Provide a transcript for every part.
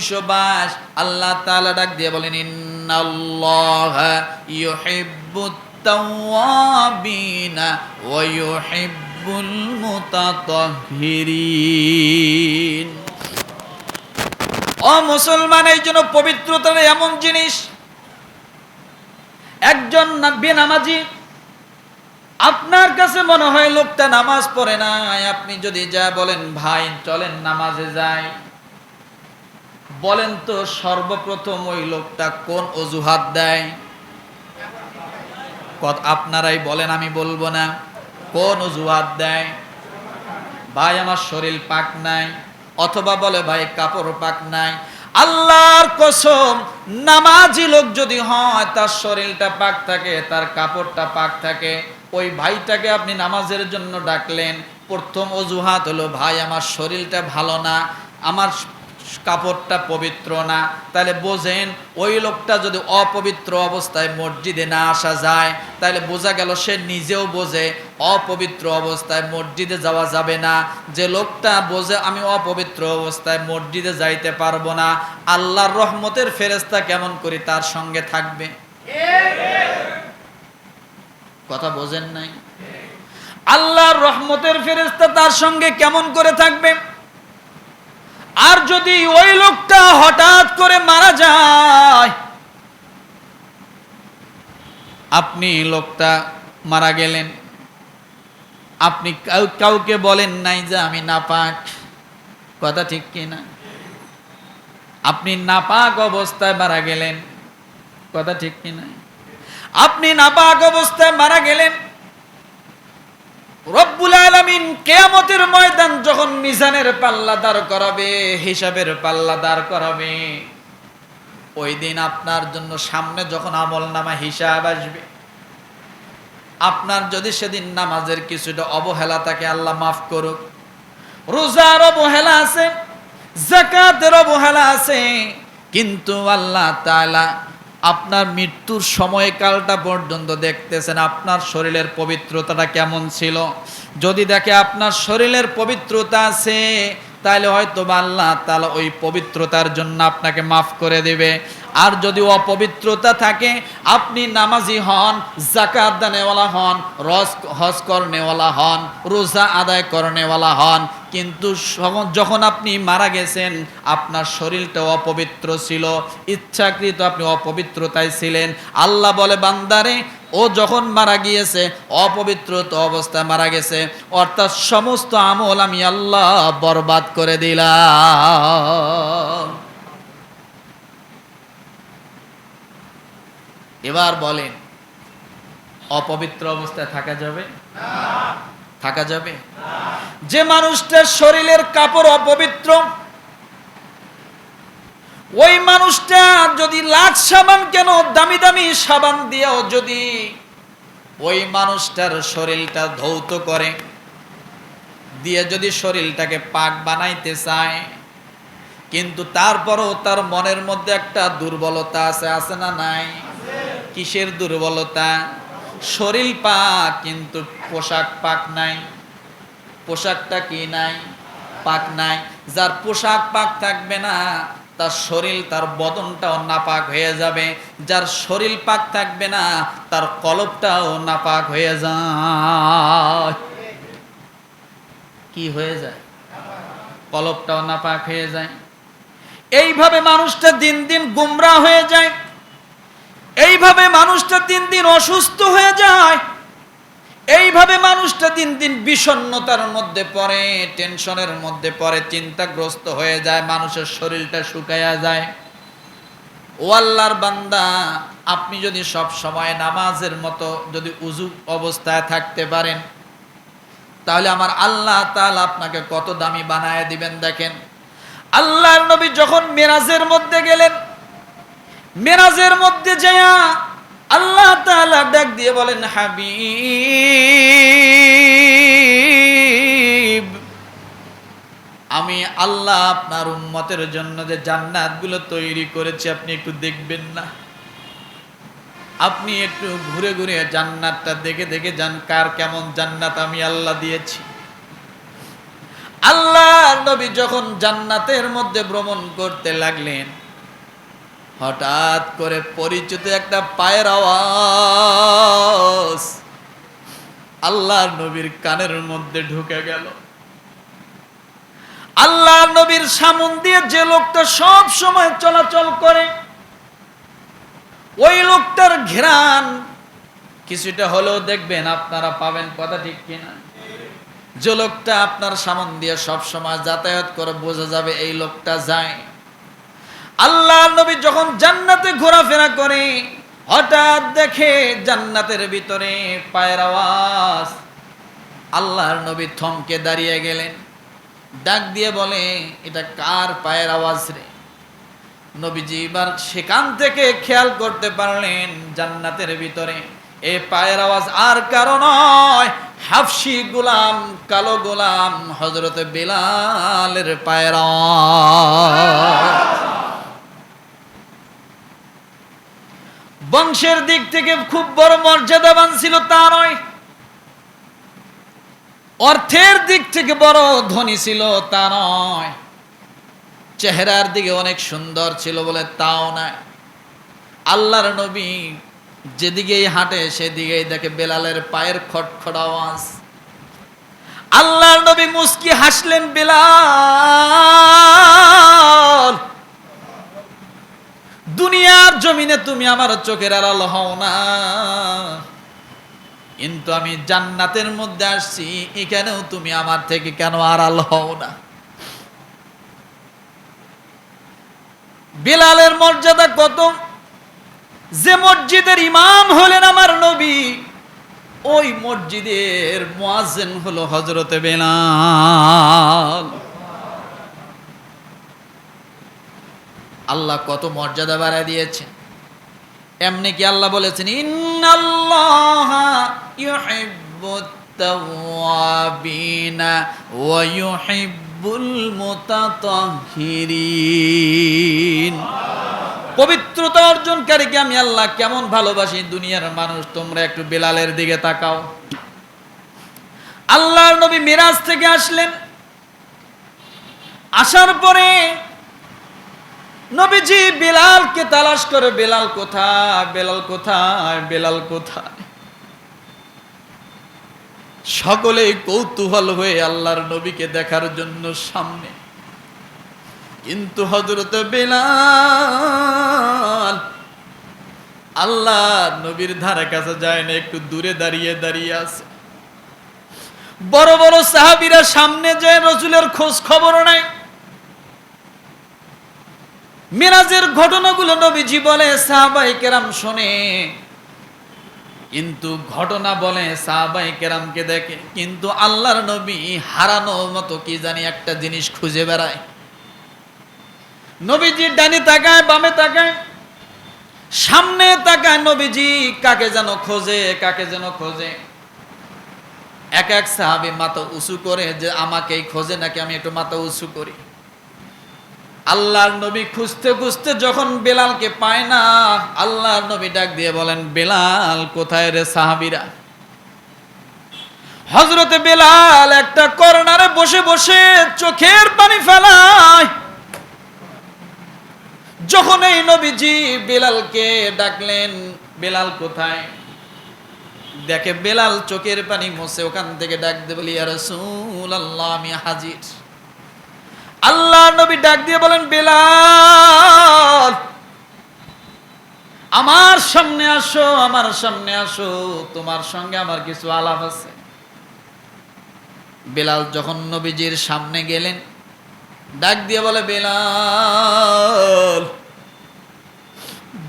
দুইশো বাস আল্লাহ তাআলা ডাক দিয়ে বলেন মুসলমান, এই জন্য পবিত্রতার এমন জিনিস, একজন বেনামাজি, আপনার কাছে মনে হয় লোকটা নামাজ পড়ে না আপনি যদি যা বলেন, ভাই, চলেন নামাজে যাই। বলেন তো সর্বপ্রথম ওই লোকটা কোন অজুহাত দেয়? আপনারাই বলেন, আমি বলব না। কোন অজুহাত দেয়? ভাই, আমার শরীর পাক নাই। অথবা বলে, ভাই কাপড় পাক নাই। আল্লাহর কসম, নামাজি লোক যদি হয়, তার শরীরটা পাক থাকে, তার কাপড়টা পাক থাকে। ওই ভাইটাকে আপনি নামাজের জন্য ডাকলেন। প্রথম অজুহাত হলো, ভাই, আমার শরীরটা ভালো না। আমার কাপড়টা পবিত্র না, তাহলে বোঝেন ওই লোকটা যদি অপবিত্র অবস্থায় মসজিদে না আসা যায়, তাহলে বোঝা গেল সে নিজেও বোঝে অপবিত্র অবস্থায় মসজিদে যাওয়া যাবে না। যে লোকটা বোঝে আমি অপবিত্র অবস্থায় মসজিদে যাইতে পারব না, আল্লাহর রহমতের ফেরেস্তা কেমন করি তার সঙ্গে থাকবে? কথা বোঝেন নাই? আল্লাহর রহমতের ফেরেস্তা তার সঙ্গে কেমন করে থাকবে? আর যদি ওই লোকটা হঠাৎ করে মারা যায়, আপনি লোকটা মারা গেলেন। আপনি কাউকে বলেন নাই যে আমি নাপাক। কথা ঠিক কিনা আপনি নাপাক অবস্থায় মারা গেলেন। কথা ঠিক কিনা আপনি নাপাক অবস্থায় মারা গেলেন। রব্বুল আলামিন কেয়ামতের ময়দান যখন মিজানের পাল্লা দাঁড় করাবে, হিসাবের পাল্লা দাঁড় করাবে, ওই দিন আপনার জন্য সামনে যখন আমল নামা হিসাব আসবে, আপনার যদি সেদিন নামাজের কিছুটা অবহেলা থাকে, আল্লাহ মাফ করুক। রোজার অবহেলা আছে জাকাতের অবহেলা আছে, কিন্তু আল্লাহ তাআলা আপনার মৃত্যুর সময়কালটা পর্যন্ত দেখতেছেন আপনার শরীরের পবিত্রতাটা কেমন ছিল? যদি দেখে আপনার শরীরের পবিত্রতা আছে, তাহলে হয়তো আল্লাহ তাআলা ওই পবিত্রতার জন্য আপনাকে মাফ করে দেবে। আর যদি অপবিত্রতা থাকে, আপনি নামাজি হন জাকাত দানেওয়ালা হন, রস হজ করনেওয়ালা হন, রোজা আদায় করনেওয়ালা হন কিন্তু যখন আপনি মারা গেছেন, আপনার শরীরটা অপবিত্র ছিল। ইচ্ছাকৃত আপনি অপবিত্রতায় ছিলেন। আল্লাহ বলে, বান্দারে, ও যখন মারা গিয়েছে অপবিত্র অবস্থায় মারা গেছে। অর্থাৎ সমস্ত আমল আমি আল্লাহ বরবাদ করে দিলাম। এবার বলেন, অপবিত্র অবস্থায় থাকা যাবে? থাকা যাবে? যে মানুষটার শরীরের কাপড় অপবিত্র, ওই মানুষটা যদি লাখ সাবান কেন, দামি দামি সাবান দিয়েও যদি ওই মানুষটার শরীরটা ধৌত করে, দিয়ে যদি শরীরটাকে পাক বানাইতে চায়, কিন্তু তারপরও তার মনের মধ্যে একটা দুর্বলতা আছে আছে না নাই? কিসের দুর্বলতা? শরীর পাক কিন্তু পোশাক পাক নাই। পোশাকটা কি নাই? পাক নাই। যার পোশাক পাক থাকবে না, তার শরীর, তার বদনটাও নাপাক হয়ে যাবে। যার শরীর পাক থাকবে না, তার কলবটাও নাপাক হয়ে যায়। কি হয়ে যায়? কলবটাও নাপাক হয়ে যায়। এইভাবে মানুষটা দিন দিন গুমরা হয়ে যায়। এইভাবে মানুষটা দিন দিন অসুস্থ হয়ে যায়। এইভাবে মানুষটা দিন দিন বিষণ্ণতার মধ্যে পড়ে, টেনশনের মধ্যে পড়ে, চিন্তাগ্রস্ত হয়ে যায়, মানুষের শরীরটা শুকায়া যায়। ও আল্লাহর বান্দা, আপনি যদি সব সময় নামাজের মতো যদি উজু অবস্থায় থাকতে পারেন, তাহলে আমার আল্লাহ তাল আপনাকে কত দামি বানায় দিবেন দেখেন। আল্লাহর নবী যখন মেরাজের মধ্যে গেলেন মেরাজের মধ্যে যায়া আল্লাহ তাআলা ডাক দিয়ে বলেন, হাবিব, আমি আল্লাহ আপনার উম্মতের জন্য যে জান্নাতগুলো তৈরি করেছি, আপনি একটু দেখবেন না। আপনি একটু ঘুরে ঘুরে জান্নাতটা দেখে দেখে যান, কার কেমন জান্নাত আমি আল্লাহ দিয়েছি। আল্লাহ নবী যখন জান্নাতের মধ্যে ভ্রমণ করতে লাগলেন হঠাৎ করে পরিচিত একটা পায়ের আওয়াজ আল্লাহ নবীর কানের মধ্যে ঢুকে গেল। আল্লাহ নবীর সামন দিয়ে যে লোকটা সব সময় চলাচল করে, ওই লোকটার ঘেরান কিছুটা হলেও দেখবেন আপনারা পাবেন কথা ঠিক কিনা। যে লোকটা আপনার সামন দিয়ে সব সময় যাতায়াত করে বোঝা যাবে এই লোকটা যায়। আল্লাহ নবী যখন জান্নাতে ঘোরাফেরা করে, হঠাৎ দেখে জান্নাতের ভিতরে পায়ের আওয়াজ। আল্লাহর নবী থমকে দাঁড়িয়ে গেলেন। ডাক দিয়ে বলে, এটা কার পায়ের আওয়াজ রে? নবীজি এবার সেখান থেকে খেয়াল করতে পারলেন জান্নাতের ভিতরে এ পায়ের আওয়াজ আর কারও নয়, হাফসি গোলাম, কালো গোলাম হজরত বিলালের পায়ের আওয়াজ। বংশের দিক থেকে খুব বড় মর্যাদাবান ছিল তা নয় অর্থের দিক থেকে বড় ধনী ছিল তা নয় চেহারার দিকে অনেক সুন্দর ছিল বলে তাও নয় আল্লাহর নবী যেদিকেই হাঁটে সেদিকেই দেখে বেলালের পায়ের খটখট আওয়াজ। আল্লাহর নবী মুস্কি হাসলেন বেলাল। দুনিয়ার জমিনে তুমি আমার চোখের আড়াল হও না। কিন্তু আমি জান্নাতের মধ্যে আসছি, এখানেও তুমি আমার থেকে কেন আড়াল হও না? বিলালের মর্যাদা কত? যে মসজিদের ইমাম হলেন আমার নবী, ওই মসজিদের মোয়াজেন হলো হজরতে বেলাল। আল্লাহ কত মর্যাদা বাড়ায় দিয়েছে। এমনি কি আল্লাহ বলেছেন পবিত্রতা অর্জনকারীকে আমি আল্লাহ কেমন ভালোবাসি, দুনিয়ার মানুষ, তোমরা একটু বেলালের দিকে তাকাও। আল্লাহর নবী মিরাজ থেকে আসলেন। আসার পরে নবীজি বেলালকে তালাশ করে, বেলাল কোথায়? বেলাল কোথায়? বেলাল কোথায়? সকলেই কৌতূহল হয়ে আল্লাহর নবীকে দেখার জন্য সামনে। কিন্তু হজরত বেলাল আল্লাহ নবীর ধারে কাছে যায় না, একটু দূরে দাঁড়িয়ে দাঁড়িয়ে আছে। বড় বড় সাহাবিরা সামনে যায় রসুলের খোঁজ খবর নাই। মিরাজের ঘটনাগুলো নবীজি বলে, সাহাবাই কেরাম শোনে। কিন্তু ঘটনা বলে, সাহাবাই কেরামকে দেখে, কিন্তু আল্লাহর নবী হারানো মতো কি জানি একটা জিনিস খুঁজে বেড়ায়। নবীজি ডানি তাকায়, বামে তাকায়, সামনে তাকায়, নবীজি কাকে যেন খোঁজে, কাকে যেন খোঁজে। এক এক সাহাবি মাথা উঁচু করে যে, আমাকেই খোঁজে নাকি আমি একটু মাথা উঁচু করি? আল্লাহর নবী খুঁজতে খুঁজতে যখন বেলালকে পায় না, আল্লাহর নবী ডাক দিয়ে বলেন, বেলাল, কোথায় রে সাহাবিরা? হজরতে বেলাল একটা কর্নারে বসে বসে চোখের পানি ফেলায়। যখন এই নবীজি বেলালকে ডাকলেন, বেলাল কোথায়? দেখে বেলাল চোখের পানি মুছে ওখান থেকে ডাক দে বলি আর আল্লাহ আমি হাজির। আল্লাহ নবী ডাক দিয়ে বলেন, বেলাল, আমার সামনে আসো, আমার সামনে আসো, তোমার সঙ্গে আমার কিছু আলাপ আছে। বেলাল যখন নবীজির সামনে গেলেন, ডাক দিয়ে বলে, বেলাল,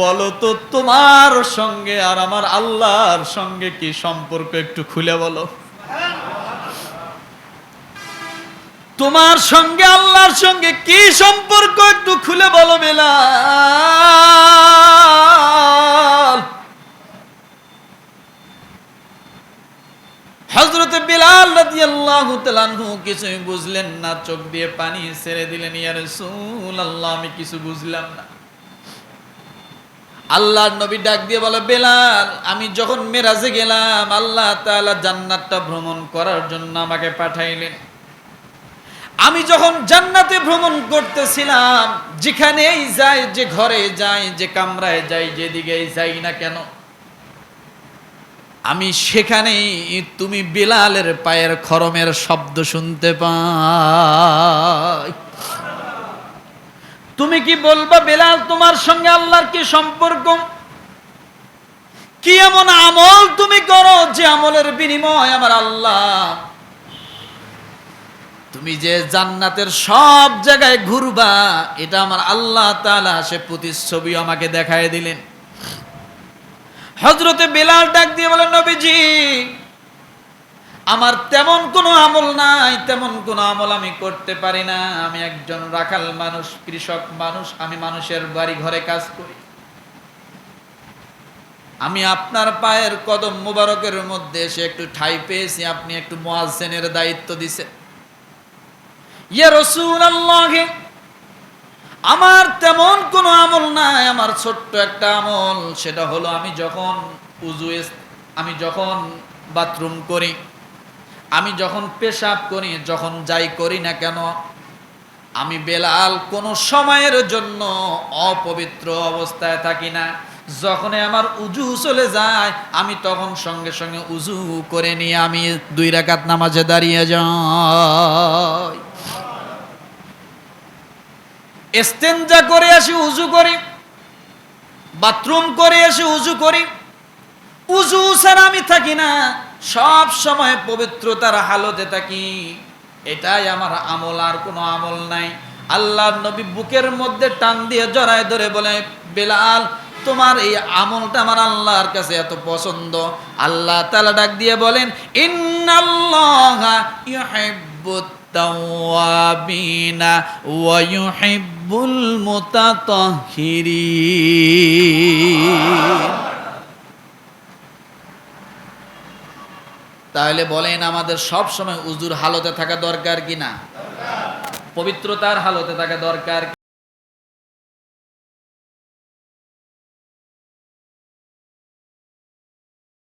বলো তো তোমার সঙ্গে আর আমার আল্লাহর সঙ্গে কি সম্পর্ক একটু খুলে বলো। তোমার সঙ্গে আল্লাহর সঙ্গে কি সম্পর্ক একটু খুলে বলো বেলাল। হজরত বিলাল রাদিয়াল্লাহু তাআলাহু কিছুই বুঝলেন না, চোখ দিয়ে পানি ছেড়ে দিলেন, ইয়া রাসূলুল্লাহ, আমি কিছু বুঝলাম না। আল্লাহর নবী ডাক দিয়ে বলে, বেলাল, আমি যখন মেরাজে গেলাম, আল্লাহ তাআলা জান্নাতটা ভ্রমণ করার জন্য আমাকে পাঠাইলেন। আমি যখন জান্নাতে ভ্রমণ করতেছিলাম, যেখানেই যাই, যে ঘরে যাই, যে কামরায় যাই, যেদিকেই যাই না কেন, আমি সেখানেই তুমি বিলালের পায়ের খরমের শব্দ শুনতে পাই। তুমি কি বলবা, বেলাল, তোমার সঙ্গে আল্লাহর কি সম্পর্ক? কি এমন আমল তুমি করো যে আমলের বিনিময় আমার আল্লাহ তুমি যে জান্নাতের সব জায়গায় ঘুরবা, এটা আমার আল্লাহ তালা সে প্রতিচ্ছবি আমাকে দেখায় দিলেন। হজরতে বেলাল ডাক দিয়ে বলেন, নবীজি, আমার তেমন কোনো আমল নাই, তেমন কোনো আমল আমি করতে পারি না। আমি একজন রাখাল মানুষ, কৃষক মানুষ, আমি মানুষের বাড়ি ঘরে কাজ করি। আমি আপনার পায়ের কদম মুবারকের মধ্যে এসে একটু ঠাই পেয়েছি, আপনি একটু মোয়াজ্জেনের দায়িত্ব দিছেন। আমার তেমন কোনো আমল নাই, আমার ছোট্ট একটা আমল, সেটা হলো আমি যখন উজু আমি যখন বাথরুম করি, আমি যখন পেশাব করি, যখন যাই করি না কেন, আমি বেলাল কোনো সময়ের জন্য অপবিত্র অবস্থায় থাকি না। যখনই আমার উজু চলে যায়, আমি তখন সঙ্গে সঙ্গে উজু করে নিয়ে আমি দুই রাকাত নামাজে দাঁড়িয়ে যাই। এস্তেঞ্জা করে আসি, উজু করি। বাথরুম করে এসে উজু করি। উজু ছাড়া আমি থাকি না। সব সময় পবিত্রতার হালতে থাকি। এটাই আমার আমল, আর কোনো আমল নাই। আল্লাহ নবী বুকের মধ্যে টান দিয়ে জড়ায় ধরে বলে, বেলাল, তোমার এই আমলটা আমার আল্লাহর কাছে এত পছন্দ। আল্লাহ তালা ডাক দিয়ে বলেন, ইন্নাল্লাহা ইউহিব্বুত ওয়া ইউহিব্বুল মুতাতাহহিরিন তাহলে বলেন আমাদের সব সময় উজুর হালতে থাকা দরকার কিনা পবিত্রতার হালতে থাকা দরকার